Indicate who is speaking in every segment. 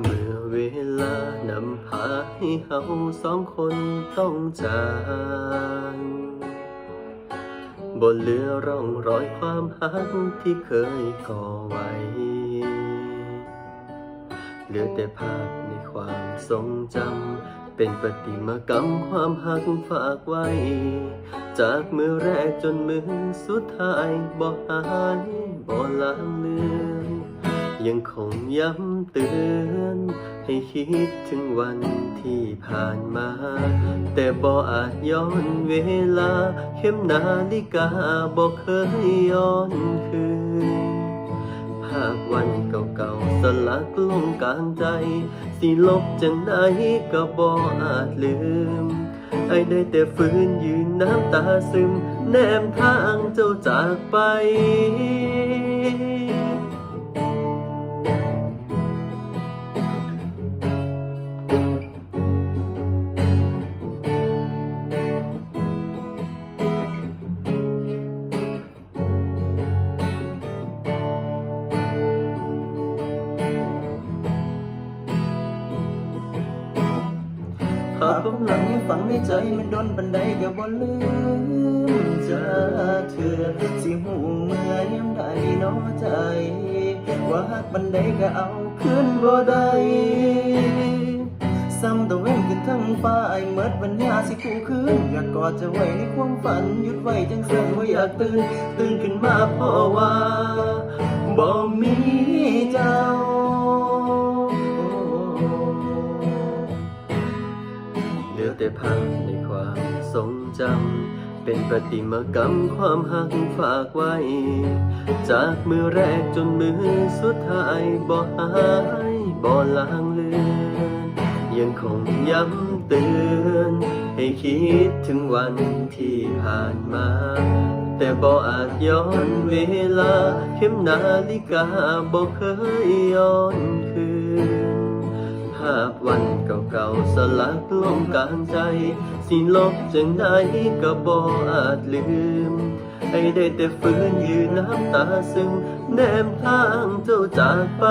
Speaker 1: เมื่อเวลานำพาให้เฮาสองคนต้องจากบนเหลือร่องรอยความหักที่เคยก่อไว้ เหลือแต่ภาพในความทรงจำ เป็นประติมากรรมความหักฝากไว้ จากมือแรกจนมือสุดท้ายบ่หายบ่ลางเลือน ยังคงย้ำเตือน ให้คิดถึงวันที่ผ่านมา แต่บ่อาจย้อนเวลา เข็มนาฬิกาบ่เคยย้อนคืน ภาพวันเก่าๆสลักลงกลางใจ สิลบจังใดก็บ่อาจลืมไอ้ได้แต่ฝืนยืนน้ำตาซึม แนมทางเจ้าจากไป
Speaker 2: หากผมหลังให้ฝังในใจมันโดนบันไดก็บ่ลืมจะเถื่อสิหูเมื่อยามใดเน้อใจ ว่าหากบันไดก็เอาขึ้นบ่ได้ซ้ำตะเว้นขึ้นทั้งฟ้าไอ้เมิดปัญญาสิคู่คืนอยากกอดจะไว้ในความฝันหยุดไว้จังเสียงว่าอยากตื่น ตื่นขึ้นมาเพราะว่า
Speaker 1: แต่ภาพในความทรงจำ เป็นประติมากรรมความหักฝากไว้ จากมือแรกจนมือสุดท้ายบ่หายบ่ลางเลือนยังคงย้ำเตือน ให้คิดถึงวันที่ผ่านมา แต่บ่อาจย้อนเวลา เข็มนาฬิกาบ่เคยย้อนคืนาสลักลงกลางใจ สิลบจังไดก็บ่อาจลืม ให้ได้แต่ฝืนยืนน้ำตาซึมแนมทางเจ้าจากไป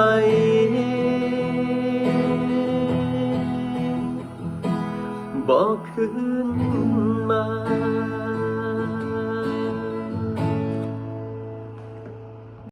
Speaker 1: บอกคืน